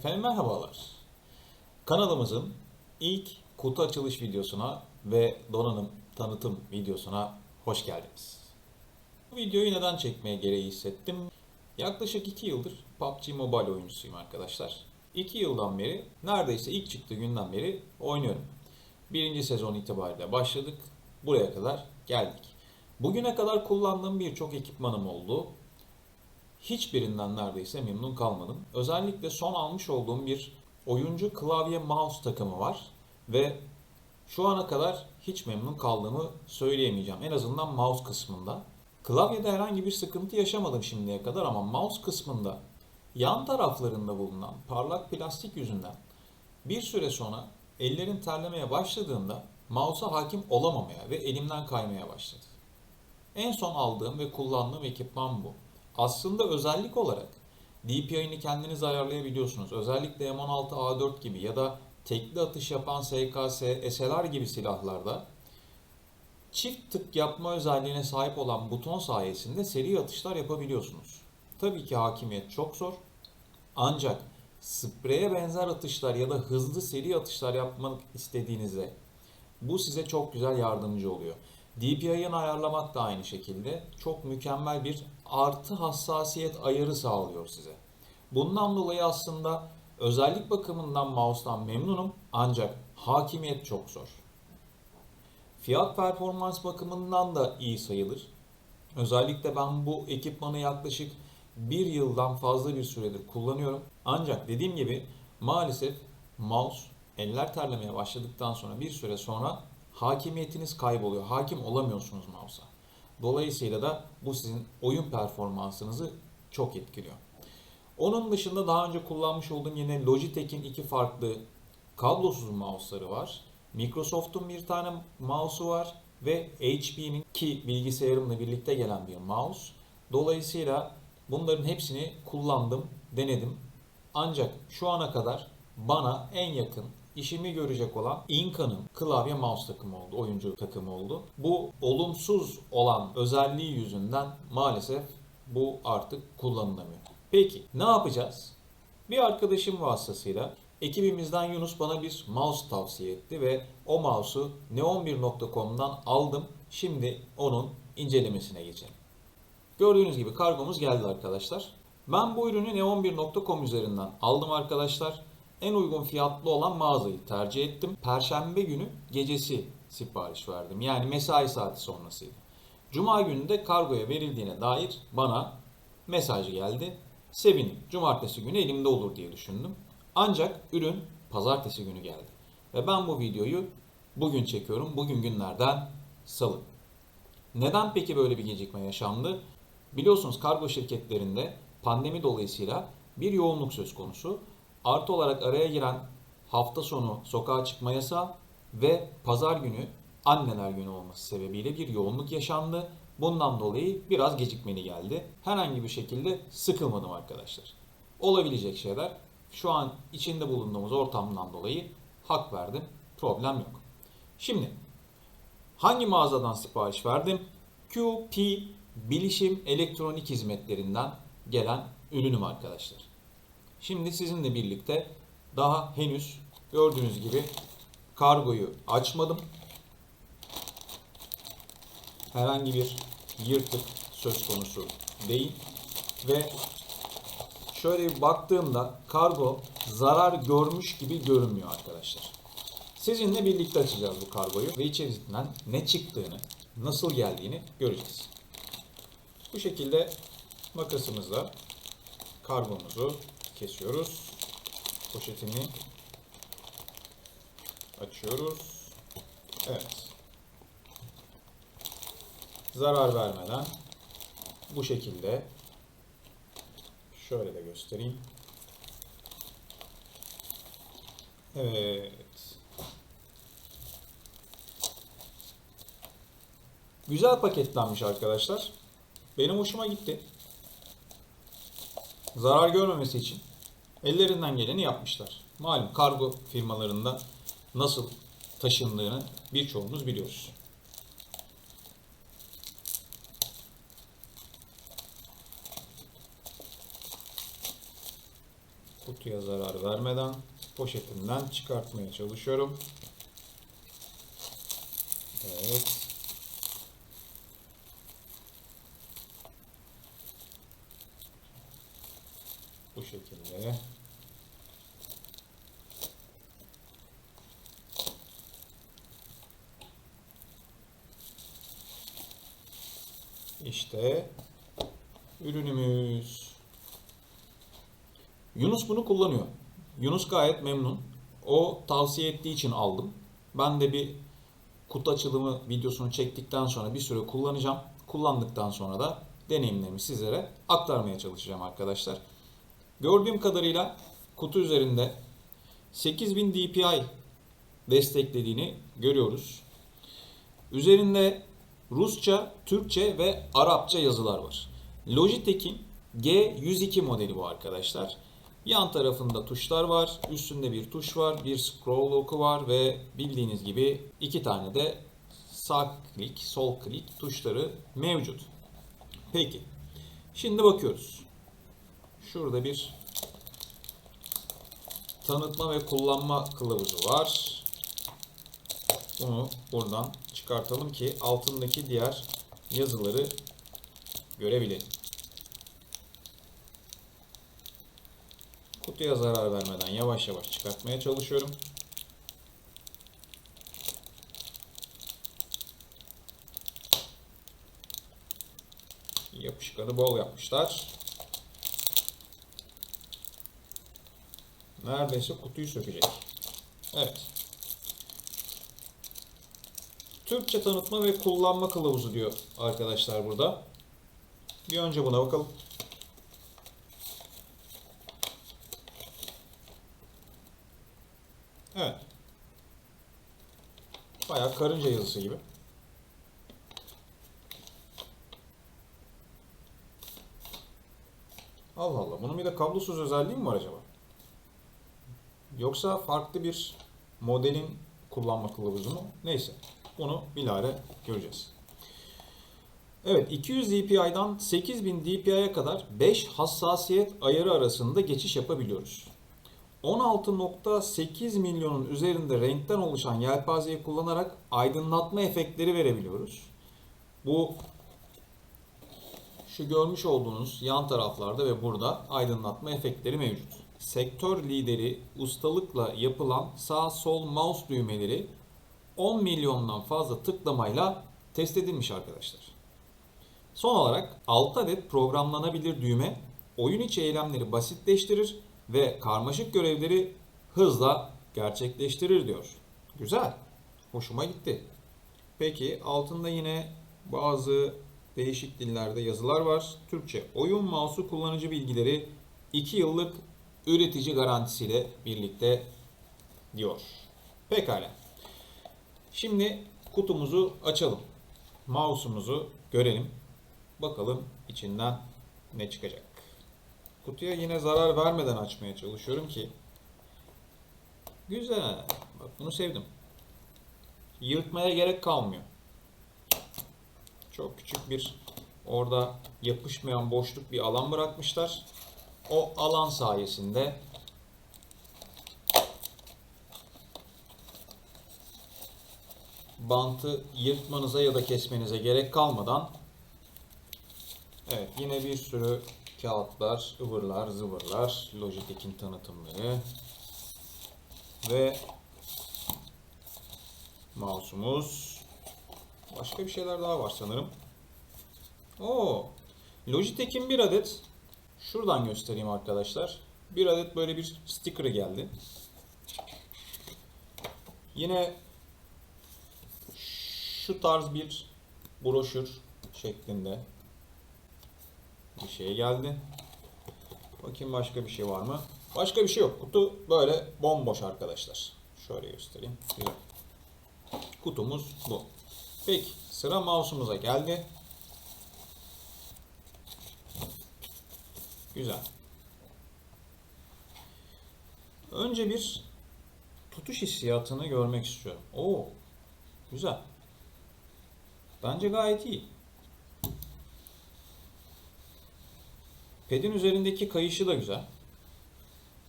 Efendim merhabalar. Kanalımızın ilk kutu açılış videosuna ve donanım tanıtım videosuna hoş geldiniz. Bu videoyu neden çekmeye gereği hissettim? Yaklaşık 2 yıldır PUBG Mobile oyuncusuyum arkadaşlar. 2 yıldan beri, neredeyse ilk çıktığı günden beri oynuyorum. Birinci sezon itibariyle başladık, buraya kadar geldik. Bugüne kadar kullandığım birçok ekipmanım oldu. Hiçbirinden neredeyse memnun kalmadım. Özellikle son almış olduğum bir oyuncu klavye mouse takımı var ve şu ana kadar hiç memnun kaldığımı söyleyemeyeceğim. En azından mouse kısmında. Klavyede herhangi bir sıkıntı yaşamadım şimdiye kadar ama mouse kısmında yan taraflarında bulunan parlak plastik yüzünden bir süre sonra ellerin terlemeye başladığında mouse'a hakim olamamaya ve elimden kaymaya başladı. En son aldığım ve kullandığım ekipman bu. Aslında özellik olarak DPI'ni kendiniz ayarlayabiliyorsunuz. Özellikle M16A4 gibi ya da tekli atış yapan SKS, SLR gibi silahlarda çift tık yapma özelliğine sahip olan buton sayesinde seri atışlar yapabiliyorsunuz. Tabii ki hakimiyet çok zor. Ancak spreye benzer atışlar ya da hızlı seri atışlar yapmak istediğinizde bu size çok güzel yardımcı oluyor. DPI'ını ayarlamak da aynı şekilde çok mükemmel bir artı hassasiyet ayarı sağlıyor size. Bundan dolayı aslında özellik bakımından mouse'dan memnunum ancak hakimiyet çok zor. Fiyat performans bakımından da iyi sayılır. Özellikle ben bu ekipmanı yaklaşık bir yıldan fazla bir süredir kullanıyorum. Ancak dediğim gibi maalesef mouse eller terlemeye başladıktan sonra bir süre sonra hakimiyetiniz kayboluyor. Hakim olamıyorsunuz mouse'a. Dolayısıyla da bu sizin oyun performansınızı çok etkiliyor. Onun dışında daha önce kullanmış olduğum yine Logitech'in iki farklı kablosuz mouse'ları var. Microsoft'un bir tane mouse'u var ve HP'nin ki bilgisayarımla birlikte gelen bir mouse. Dolayısıyla bunların hepsini kullandım, denedim. Ancak şu ana kadar bana en yakın işimi görecek olan Inca'nın klavye mouse takımı oldu, oyuncu takımı oldu. Bu olumsuz olan özelliği yüzünden maalesef bu artık kullanılamıyor. Peki ne yapacağız? Bir arkadaşım vasıtasıyla ekibimizden Yunus bana bir mouse tavsiye etti ve o mouse'u neon1.com'dan aldım. Şimdi onun incelemesine geçelim. Gördüğünüz gibi kargomuz geldi arkadaşlar. Ben bu ürünü neon1.com üzerinden aldım arkadaşlar. En uygun fiyatlı olan mağazayı tercih ettim. Perşembe günü gecesi sipariş verdim. Yani mesai saati sonrasıydı. Cuma günü de kargoya verildiğine dair bana mesaj geldi. Sevindim. Cumartesi günü elimde olur diye düşündüm. Ancak ürün pazartesi günü geldi. Ve ben bu videoyu bugün çekiyorum. Bugün günlerden salı. Neden peki böyle bir gecikme yaşandı? Biliyorsunuz kargo şirketlerinde pandemi dolayısıyla bir yoğunluk söz konusu. Artı olarak araya giren hafta sonu sokağa çıkma yasağı ve pazar günü anneler günü olması sebebiyle bir yoğunluk yaşandı. Bundan dolayı biraz gecikmeli geldi. Herhangi bir şekilde sıkılmadım arkadaşlar. Olabilecek şeyler. Şu an içinde bulunduğumuz ortamdan dolayı hak verdim. Problem yok. Şimdi hangi mağazadan sipariş verdim? QP Bilişim Elektronik Hizmetlerinden gelen ürünüm arkadaşlar. Şimdi sizinle birlikte daha henüz gördüğünüz gibi kargoyu açmadım. Herhangi bir yırtık söz konusu değil ve şöyle bir baktığımda kargo zarar görmüş gibi görünmüyor arkadaşlar. Sizinle birlikte açacağız bu kargoyu ve içerisinden ne çıktığını, nasıl geldiğini göreceğiz. Bu şekilde makasımızla kargomuzu kesiyoruz. Poşetini açıyoruz. Evet. Zarar vermeden bu şekilde şöyle de göstereyim. Evet. Güzel paketlenmiş arkadaşlar. Benim hoşuma gitti. Zarar görmemesi için ellerinden geleni yapmışlar. Malum kargo firmalarında nasıl taşındığını birçoğumuz biliyoruz. Kutuya zarar vermeden poşetinden çıkartmaya çalışıyorum. Evet. Bu şekilde. İşte ürünümüz. Yunus bunu kullanıyor. Yunus gayet memnun. O tavsiye ettiği için aldım. Ben de bir kutu açılımı videosunu çektikten sonra bir süre kullanacağım. Kullandıktan sonra da deneyimlerimi sizlere aktarmaya çalışacağım arkadaşlar. Gördüğüm kadarıyla kutu üzerinde 8000 DPI desteklediğini görüyoruz. Üzerinde Rusça, Türkçe ve Arapça yazılar var. Logitech'in G102 modeli bu arkadaşlar. Yan tarafında tuşlar var, üstünde bir tuş var, bir scroll oku var ve bildiğiniz gibi iki tane de sağ klik, sol klik tuşları mevcut. Peki, şimdi bakıyoruz. Şurada bir tanıtma ve kullanma kılavuzu var. Bunu buradan çıkartalım ki altındaki diğer yazıları görebilelim. Kutuya zarar vermeden yavaş yavaş çıkartmaya çalışıyorum. Yapışkanı bol yapmışlar. Neredeyse kutuyu sökecek. Evet. Türkçe tanıtma ve kullanma kılavuzu diyor arkadaşlar burada. Bir önce buna bakalım. Evet. Bayağı karınca yazısı gibi. Allah Allah. Bunun bir de kablosuz özelliği mi var acaba? Yoksa farklı bir modelin kullanma kılavuzu mu? Neyse. Bunu bilahare göreceğiz. Evet 200 dpi'dan 8000 dpi'ye kadar 5 hassasiyet ayarı arasında geçiş yapabiliyoruz. 16.8 milyonun üzerinde renkten oluşan yelpazeyi kullanarak aydınlatma efektleri verebiliyoruz. Bu şu görmüş olduğunuz yan taraflarda ve burada aydınlatma efektleri mevcut. Sektör lideri ustalıkla yapılan sağ sol mouse düğmeleri 10 milyondan fazla tıklamayla test edilmiş arkadaşlar. Son olarak 6 adet programlanabilir düğme oyun içi eylemleri basitleştirir ve karmaşık görevleri hızla gerçekleştirir diyor. Güzel. Hoşuma gitti. Peki altında yine bazı değişik dillerde yazılar var. Türkçe oyun mouse'u kullanıcı bilgileri 2 yıllık üretici garantisiyle birlikte diyor. Pekala. Şimdi kutumuzu açalım. Mouse'umuzu görelim. Bakalım içinden ne çıkacak. Kutuya yine zarar vermeden açmaya çalışıyorum ki. Güzel. Bak bunu sevdim. Yırtmaya gerek kalmıyor. Çok küçük bir orada yapışmayan boşluk bir alan bırakmışlar. O alan sayesinde bantı yırtmanıza ya da kesmenize gerek kalmadan evet yine bir sürü kağıtlar, ıvırlar, zıvırlar, Logitech'in tanıtımları ve mouse'umuz. Başka bir şeyler daha var sanırım. Oo, Logitech'in bir adet şuradan göstereyim arkadaşlar. Bir adet böyle bir sticker'ı geldi. Yine şu tarz bir broşür şeklinde bir şey geldi. Bakayım başka bir şey var mı? Başka bir şey yok. Kutu böyle bomboş arkadaşlar. Şöyle göstereyim. Güzel. Kutumuz bu. Peki sıra mouse'umuza geldi. Güzel. Önce bir tutuş hissiyatını görmek istiyorum. Oo, güzel. Bence gayet iyi. Pedin üzerindeki kayışı da güzel.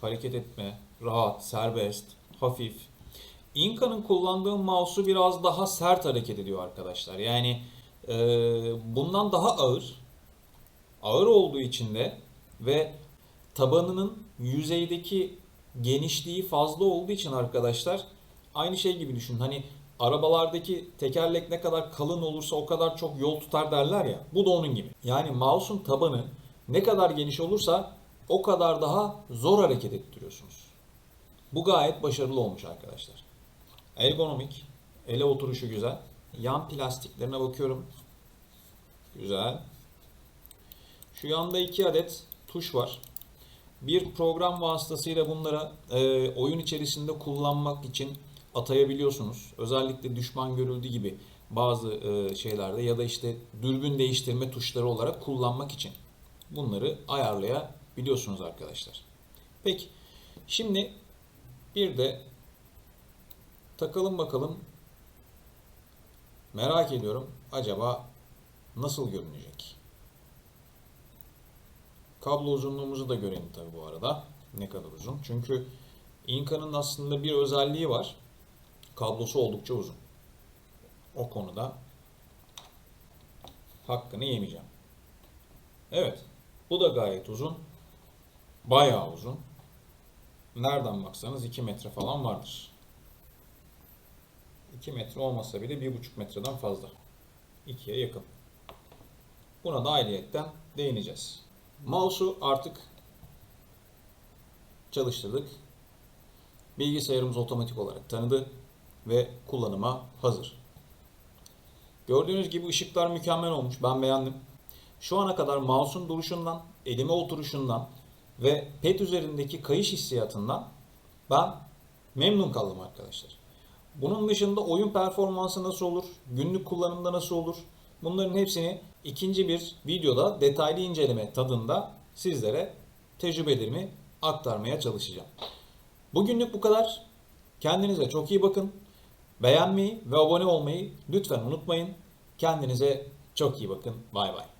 hareket etme, rahat, serbest, hafif. Inca'nın kullandığı mouse'u biraz daha sert hareket ediyor arkadaşlar. Yani e, bundan daha ağır. Ağır olduğu için de ve tabanının yüzeydeki genişliği fazla olduğu için arkadaşlar aynı şey gibi düşünün. Hani arabalardaki tekerlek ne kadar kalın olursa o kadar çok yol tutar derler ya. Bu da onun gibi. Yani mouse'un tabanı ne kadar geniş olursa o kadar daha zor hareket ettiriyorsunuz. Bu gayet başarılı olmuş arkadaşlar. Ergonomik, ele oturuşu güzel. Yan plastiklerine bakıyorum. Güzel. Şu yanda iki adet tuş var. Bir program vasıtasıyla bunlara e, oyun içerisinde kullanmak için atayabiliyorsunuz. Özellikle düşman görüldü gibi bazı e, şeylerde ya da işte dürbün değiştirme tuşları olarak kullanmak için bunları ayarlayabiliyorsunuz arkadaşlar. Peki şimdi bir de takalım bakalım. Merak ediyorum acaba nasıl görünecek? Kablo uzunluğumuzu da görelim tabi bu arada. Ne kadar uzun. Çünkü Inca'nın aslında bir özelliği var. Kablosu oldukça uzun. O konuda hakkını yemeyeceğim. Evet. Bu da gayet uzun. Bayağı uzun. Nereden baksanız 2 metre falan vardır. 2 metre olmasa bile 1,5 metreden fazla. 2'ye yakın. Buna da ayrıyetten değineceğiz. Mouse'u artık çalıştırdık. Bilgisayarımız otomatik olarak tanıdı ve kullanıma hazır. Gördüğünüz gibi ışıklar mükemmel olmuş. Ben beğendim. Şu ana kadar mouse'un duruşundan, elime oturuşundan ve pet üzerindeki kayış hissiyatından ben memnun kaldım arkadaşlar. Bunun dışında oyun performansı nasıl olur, günlük kullanımda nasıl olur, bunların hepsini ikinci bir videoda detaylı inceleme tadında sizlere tecrübelerimi aktarmaya çalışacağım. Bugünlük bu kadar. Kendinize çok iyi bakın. Beğenmeyi ve abone olmayı lütfen unutmayın. Kendinize çok iyi bakın. Bay bay.